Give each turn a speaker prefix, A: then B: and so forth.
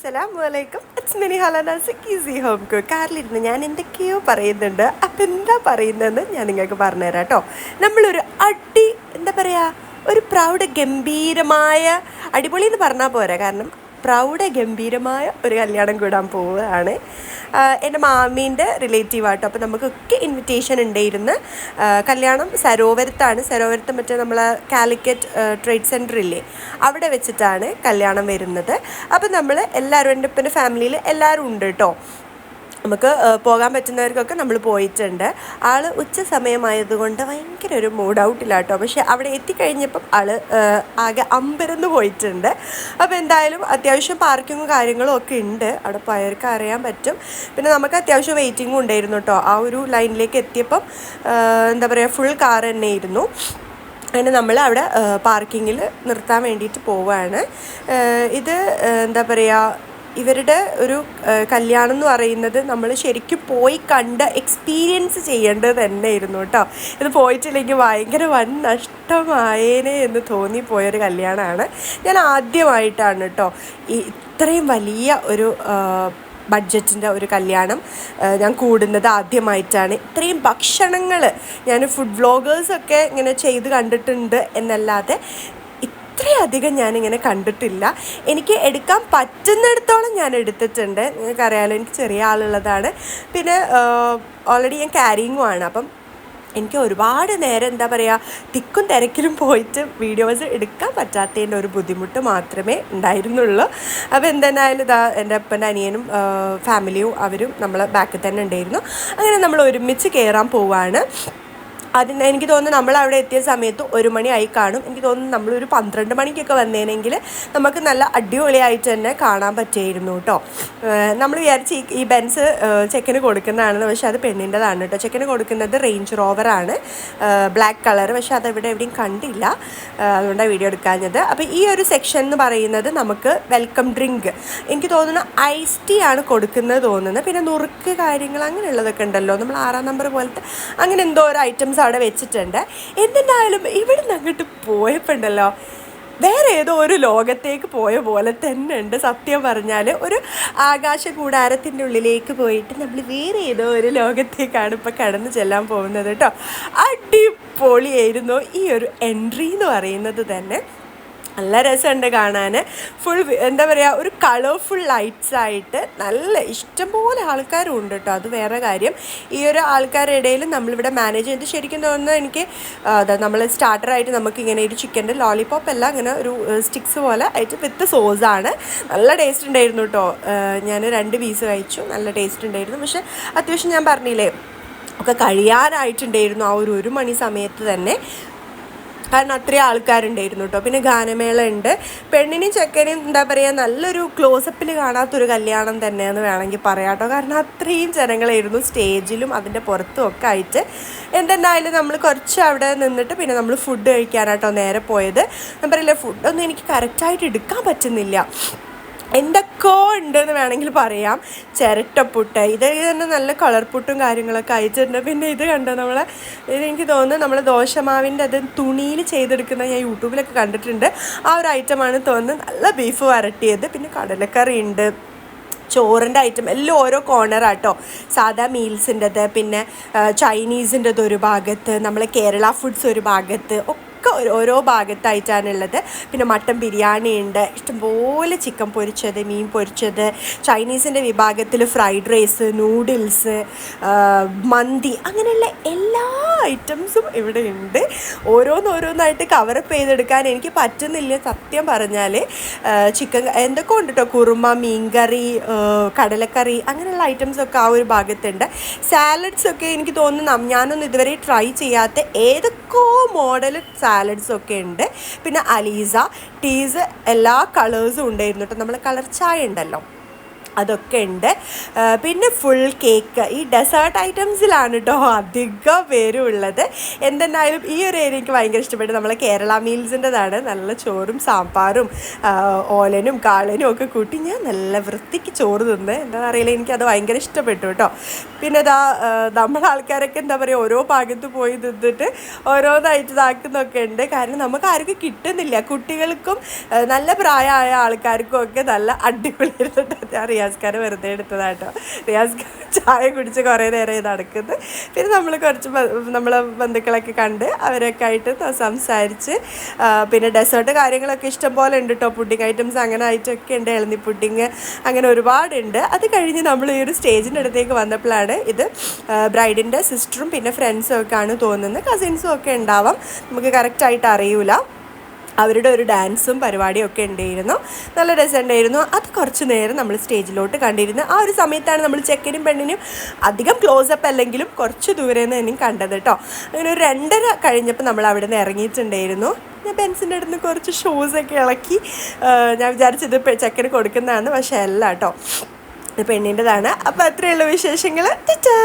A: അസ്സലാം വലൈക്കും ഇറ്റ്സ് മിനി ഹലാനാസ് ഈസി ഹോം കുക്ക് കാറിലിരുന്ന് ഞാൻ എന്തൊക്കെയോ പറയുന്നുണ്ട്. അപ്പം എന്താ പറയുന്നതെന്ന് ഞാൻ നിങ്ങൾക്ക് പറഞ്ഞുതരാം കേട്ടോ നമ്മളൊരു അടി എന്താ പറയുക ഒരു പ്രൗഡ് ഗംഭീരമായ അടിപൊളി എന്ന് പറഞ്ഞാൽ പോരാ. കാരണം പ്രൗഢ ഗംഭീരമായ ഒരു കല്യാണം കൂടാൻ പോവുകയാണ്. എന്റെ മാമീന്റെ റിലേറ്റീവ് ആട്ടോ. അപ്പോൾ നമുക്കൊക്കെ ഇൻവിറ്റേഷൻ ഉണ്ടായിരുന്നു. കല്യാണം സരോവരത്താണ്. സരോവരത്ത് മറ്റേ നമ്മളെ കാലിക്കറ്റ് ട്രേഡ് സെന്റർ ഇല്ലേ? അവിടെ വെച്ചിട്ടാണ് കല്യാണം വരുന്നത്. അപ്പോൾ നമ്മൾ എല്ലാവരും എന്റെ ഇപ്പം ഫാമിലിയിൽ എല്ലാവരും ഉണ്ട് കേട്ടോ നമുക്ക് പോകാൻ പറ്റുന്നവർക്കൊക്കെ നമ്മൾ പോയിട്ടുണ്ട്. ആൾ ഉച്ച സമയമായതുകൊണ്ട് ഭയങ്കര ഒരു മൂഡ് ഔട്ടിലാട്ടോ പക്ഷേ അവിടെ എത്തിക്കഴിഞ്ഞപ്പം ആൾ ആകെ അമ്പരന്ന് പോയിട്ടുണ്ട്. അപ്പോൾ എന്തായാലും അത്യാവശ്യം പാർക്കിങ്ങും കാര്യങ്ങളും ഒക്കെ ഉണ്ട്. അവിടെ പോയവർക്ക് അറിയാൻ പറ്റും. പിന്നെ നമുക്ക് അത്യാവശ്യം വെയിറ്റിംഗും ഉണ്ടായിരുന്നു കേട്ടോ. ആ ഒരു ലൈനിലേക്ക് എത്തിയപ്പം എന്താ പറയുക ഫുൾ കാർ തന്നെ തന്നെയായിരുന്നു അങ്ങനെ നമ്മൾ അവിടെ പാർക്കിങ്ങിൽ നിർത്താൻ വേണ്ടിയിട്ട് പോവുകയാണ് ഇത് എന്താ പറയുക ഇവരുടെ ഒരു കല്യാണം എന്ന് പറയുന്നത് നമ്മൾ ശരിക്കും പോയി കണ്ട് എക്സ്പീരിയൻസ് ചെയ്യേണ്ടത് തന്നെയായിരുന്നു കേട്ടോ. ഇത് പോയിട്ടില്ലെങ്കിൽ ഭയങ്കര വൻ നഷ്ടമായേനെ എന്ന് തോന്നിപ്പോയൊരു കല്യാണമാണ്. ഞാൻ ആദ്യമായിട്ടാണ് കേട്ടോ ഈ ഇത്രയും വലിയ ഒരു ബഡ്ജറ്റിന്റെ ഒരു കല്യാണം ഞാൻ കൂടുന്നത് ആദ്യമായിട്ടാണ്. ഇത്രയും ഭക്ഷണങ്ങൾ ഞാൻ ഫുഡ് വ്ളോഗേഴ്സൊക്കെ ഇങ്ങനെ ചെയ്ത് കണ്ടിട്ടുണ്ട് എന്നല്ലാതെ ഇത്രയധികം ഞാനിങ്ങനെ കണ്ടിട്ടില്ല. എനിക്ക് എടുക്കാൻ പറ്റുന്നിടത്തോളം ഞാൻ എടുത്തിട്ടുണ്ട്. നിങ്ങൾക്കറിയാലോ എനിക്ക് ചെറിയ ആളുള്ളതാണ്. പിന്നെ ഓൾറെഡി ഞാൻ ക്യാരിങ്ങും ആണ്. അപ്പം എനിക്ക് ഒരുപാട് നേരം എന്താ പറയുക തിക്കും തിരക്കിലും പോയിട്ട് വീഡിയോസ് എടുക്കാൻ പറ്റാത്തതിന്റെ ഒരു ബുദ്ധിമുട്ട് മാത്രമേ ഉണ്ടായിരുന്നുള്ളൂ. അപ്പോൾ എന്തായാലും ഇതാ എന്റെ അപ്പന്റെ അനിയനും ഫാമിലിയും അവരും നമ്മളെ ബാക്കിൽ തന്നെ ഉണ്ടായിരുന്നു. അങ്ങനെ നമ്മൾ ഒരുമിച്ച് കയറാൻ പോവാണ്. അതിന് എനിക്ക് തോന്നുന്നു നമ്മൾ അവിടെ എത്തിയ സമയത്ത് ഒരു മണിയായി കാണും. എനിക്ക് തോന്നുന്നു നമ്മളൊരു പന്ത്രണ്ട് മണിക്കൊക്കെ വന്നേനെങ്കിൽ നമുക്ക് നല്ല അടിപൊളിയായിട്ട് തന്നെ കാണാൻ പറ്റിയിരുന്നു കേട്ടോ നമ്മൾ വിചാരിച്ച് ഈ ബെൻസ് ചെക്കന് കൊടുക്കുന്നതാണെന്ന് പക്ഷെ അത് പെണ്ണിന്റെതാണ് കേട്ടോ ചെക്കന് കൊടുക്കുന്നത് റേഞ്ച് റോവറാണ്. ബ്ലാക്ക് കളർ പക്ഷെ അത് ഇവിടെ എവിടെയും കണ്ടില്ല. അതുകൊണ്ടാണ് വീഡിയോ എടുക്കാഞ്ഞത്. അപ്പോൾ ഈ ഒരു സെക്ഷൻ എന്ന് പറയുന്നത് നമുക്ക് വെൽക്കം ഡ്രിങ്ക്. എനിക്ക് തോന്നുന്നു ഐസ് ടീ ആണ് കൊടുക്കുന്നത് തോന്നുന്നത്. പിന്നെ നുറുക്ക് കാര്യങ്ങൾ അങ്ങനെയുള്ളതൊക്കെ ഉണ്ടല്ലോ. നമ്മൾ ആറാം നമ്പർ പോലത്തെ അങ്ങനെ എന്തോ ഒരു ഐറ്റംസ് അവിടെ വെച്ചിട്ടുണ്ട്. എന്തിനായാലും ഇവിടെ നിന്ന് അങ്ങോട്ട് പോയപ്പോണ്ടല്ലോ. വേറെ ഏതോ ഒരു ലോകത്തേക്ക് പോയ പോലെ തന്നെ ഉണ്ട്. സത്യം പറഞ്ഞാൽ ഒരു ആകാശ കൂടാരത്തിന്റെ ഉള്ളിലേക്ക് പോയിട്ട് നമ്മൾ വേറെ ഏതോ ഒരു ലോകത്തേക്കാണ് ഇപ്പോൾ കടന്നു ചെല്ലാൻ പോകുന്നത് കേട്ടോ. അടിപൊളിയായിരുന്നു ഈ ഒരു എൻട്രി എന്ന് പറയുന്നത് തന്നെ. നല്ല രസമുണ്ട് കാണാൻ. ഫുൾ എന്താ പറയുക ഒരു കളർഫുൾ ലൈറ്റ്സ് ആയിട്ട് നല്ല ഇഷ്ടംപോലെ ആൾക്കാരും ഉണ്ട് കേട്ടോ അത് വേറെ കാര്യം. ഈ ഒരു ആൾക്കാരുടെ ഇടയിൽ നമ്മളിവിടെ മാനേജ് ചെയ്ത് ശരിക്കും തോന്നുന്നത് എനിക്ക് അതാ നമ്മൾ സ്റ്റാർട്ടറായിട്ട് നമുക്കിങ്ങനെ ഒരു ചിക്കന്റെ ലോലിപോപ്പ് എല്ലാം ഇങ്ങനെ ഒരു സ്റ്റിക്സ് പോലെ ആയിട്ട് വിത്ത് സോസാണ് നല്ല ടേസ്റ്റ് ഉണ്ടായിരുന്നു കേട്ടോ ഞാൻ രണ്ട് പീസ് കഴിച്ചു. നല്ല ടേസ്റ്റ് ഉണ്ടായിരുന്നു. പക്ഷേ അത്യാവശ്യം ഞാൻ പറഞ്ഞില്ലേ ഒക്കെ കഴിയാനായിട്ടുണ്ടായിരുന്നു ആ ഒരു ഒരു മണി സമയത്ത് തന്നെ. കാരണം അത്രയും ആൾക്കാരുണ്ടായിരുന്നു കേട്ടോ പിന്നെ ഗാനമേള ഉണ്ട് പെണ്ണിനും ചെക്കനും എന്താ പറയുക നല്ലൊരു ക്ലോസപ്പിൽ കാണാത്തൊരു കല്യാണം തന്നെയെന്ന് വേണമെങ്കിൽ പറയാം കേട്ടോ കാരണം അത്രയും ജനങ്ങളായിരുന്നു സ്റ്റേജിലും അതിന്റെ പുറത്തും ഒക്കെ ആയിട്ട്. എന്തെന്നായാലും നമ്മൾ കുറച്ച് അവിടെ നിന്നിട്ട് പിന്നെ നമ്മൾ ഫുഡ് കഴിക്കാനാട്ടോ നേരെ പോയത്. ഞാൻ പറയില്ല ഫുഡൊന്നും എനിക്ക് കറക്റ്റായിട്ട് എടുക്കാൻ പറ്റുന്നില്ല. എന്തൊക്കെയോ ഉണ്ടെന്ന് വേണമെങ്കിൽ പറയാം. ചിരട്ടപ്പുട്ട്. ഇത് തന്നെ നല്ല കളർ പുട്ടും കാര്യങ്ങളൊക്കെ അയച്ചിട്ടുണ്ട്. പിന്നെ ഇത് കണ്ടോ നമ്മളെ? ഇതെനിക്ക് തോന്നുന്നു നമ്മൾ ദോശമാവിന്റെ അത് തുണിയിൽ ചെയ്തെടുക്കുന്ന ഞാൻ യൂട്യൂബിലൊക്കെ കണ്ടിട്ടുണ്ട്. ആ ഒരു ഐറ്റമാണ് തോന്നുന്നത് നല്ല ബീഫ് വരട്ടിയത്. പിന്നെ കടലക്കറി ഉണ്ട്. ചോറിന്റെ ഐറ്റം. എല്ലാം ഓരോ കോർണറാട്ടോ സാധാ മീൽസിന്റെത് പിന്നെ ചൈനീസിന്റെത് ഒരു ഭാഗത്ത് നമ്മളെ കേരള ഫുഡ്സ് ഒരു ഭാഗത്ത് ഒക്കെ ഓരോ- ഓരോ ഭാഗത്തായിട്ടാണുള്ളത് പിന്നെ മട്ടൻ ബിരിയാണി ഉണ്ട്. ഇഷ്ടംപോലെ ചിക്കൻ പൊരിച്ചത് മീൻ പൊരിച്ചത് ചൈനീസിന്റെ വിഭാഗത്തിൽ ഫ്രൈഡ് റൈസ് നൂഡിൽസ് മന്തി അങ്ങനെയുള്ള എല്ലാ ഐറ്റംസും ഇവിടെ ഉണ്ട്. ഓരോന്നോരോന്നായിട്ട് കവറപ്പ് ചെയ്തെടുക്കാൻ എനിക്ക് പറ്റുന്നില്ല സത്യം പറഞ്ഞാൽ ചിക്കൻ എന്തൊക്കെ ഉണ്ട് കേട്ടോ കുറുമ മീൻകറി കടലക്കറി അങ്ങനെയുള്ള ഐറ്റംസ് ഒക്കെ ആ ഒരു ഭാഗത്തുണ്ട്. സാലഡ്സ് ഒക്കെ എനിക്ക് തോന്നുന്നു ഞാനൊന്നും ഇതുവരെ ട്രൈ ചെയ്യാത്ത ഏതൊക്കെയോ മോഡൽ സാലഡ്സ് ഒക്കെ ഉണ്ട്. പിന്നെ അലീസ ടീസ് എല്ലാ കളേഴ്സും ഉണ്ടായിരുന്നു കേട്ടോ നമ്മൾ കളർ ചായ ഉണ്ടല്ലോ. അതൊക്കെ ഉണ്ട്. പിന്നെ ഫുൾ കേക്ക് ഈ ഡെസേർട്ട് ഐറ്റംസിലാണ് കേട്ടോ അധികം പേരും ഉള്ളത്. എന്തെന്നായാലും ഈ ഒരു ഏരിയ എനിക്ക് ഭയങ്കര ഇഷ്ടപ്പെട്ടു നമ്മളെ കേരള മീൽസിന്റെതാണ് നല്ല ചോറും സാമ്പാറും ഓലനും കാളനും ഒക്കെ കൂട്ടി ഞാൻ നല്ല വൃത്തിക്ക് ചോറ് തിന്ന്. എന്താണെന്ന് അറിയില്ല എനിക്കത് ഭയങ്കര ഇഷ്ടപ്പെട്ടു കേട്ടോ പിന്നെ ഇതാ നമ്മളെ ആൾക്കാരൊക്കെ എന്താ പറയുക ഓരോ ഭാഗത്ത് പോയി തിന്നിട്ട് ഓരോന്നായിട്ട് ഇതാക്കുന്നൊക്കെ ഉണ്ട്. കാരണം നമുക്ക് ആർക്കും കിട്ടുന്നില്ല. കുട്ടികൾക്കും നല്ല പ്രായമായ ആൾക്കാർക്കും ഒക്കെ നല്ല അടിപൊളി ഞാൻ റിയാസ്കാരെ വെറുതെ എടുത്തതാട്ടോ. റിയാസ് ചായ കുടിച്ച് കുറേ നേരം നടക്കുന്നത് പിന്നെ നമ്മൾ കുറച്ച് നമ്മളെ ബന്ധുക്കളൊക്കെ കണ്ട് അവരൊക്കെ ആയിട്ട് സംസാരിച്ച് പിന്നെ ഡെസേർട്ട് കാര്യങ്ങളൊക്കെ ഇഷ്ടം പോലെ ഉണ്ട് കേട്ടോ പുഡിങ് ഐറ്റംസ് അങ്ങനെ ആയിട്ടൊക്കെ ഉണ്ട്. ഇളനി പുഡിങ് അങ്ങനെ ഒരുപാടുണ്ട്. അത് കഴിഞ്ഞ് നമ്മൾ ഈ ഒരു സ്റ്റേജിന്റെ അടുത്തേക്ക് വന്നപ്പോഴാണ് ഇത് ബ്രൈഡിന്റെ സിസ്റ്ററും പിന്നെ ഫ്രണ്ട്സും ഒക്കെ ആണ് തോന്നുന്നത്. കസിൻസും ഒക്കെ ഉണ്ടാവാം. നമുക്ക് കറക്റ്റായിട്ട് അറിയൂല. അവരുടെ ഒരു ഡാൻസും പരിപാടിയും ഒക്കെ ഉണ്ടായിരുന്നു. നല്ല രസമുണ്ടായിരുന്നു. അത് കുറച്ച് നേരം നമ്മൾ സ്റ്റേജിലോട്ട് കണ്ടിരുന്നു. ആ ഒരു സമയത്താണ് നമ്മൾ ചെക്കനും പെണ്ണിനും അധികം ക്ലോസ് അപ്പ് അല്ലെങ്കിലും കുറച്ച് ദൂരെ നിന്ന് തന്നെയും കണ്ടത് കേട്ടോ. അങ്ങനെ ഒരു രണ്ടര കഴിഞ്ഞപ്പോൾ നമ്മൾ അവിടെ നിന്ന് ഇറങ്ങിയിട്ടുണ്ടായിരുന്നു. ഞാൻ ബെൻസിന്റെ അടുത്ത് കുറച്ച് ഷൂസൊക്കെ ഇളക്കി ഞാൻ വിചാരിച്ചത് ചെക്കന് കൊടുക്കുന്നതാണ് പക്ഷേ അല്ല കേട്ടോ. പെണ്ണിന്റെതാണ്. അപ്പോൾ അത്രയുള്ള വിശേഷങ്ങൾ.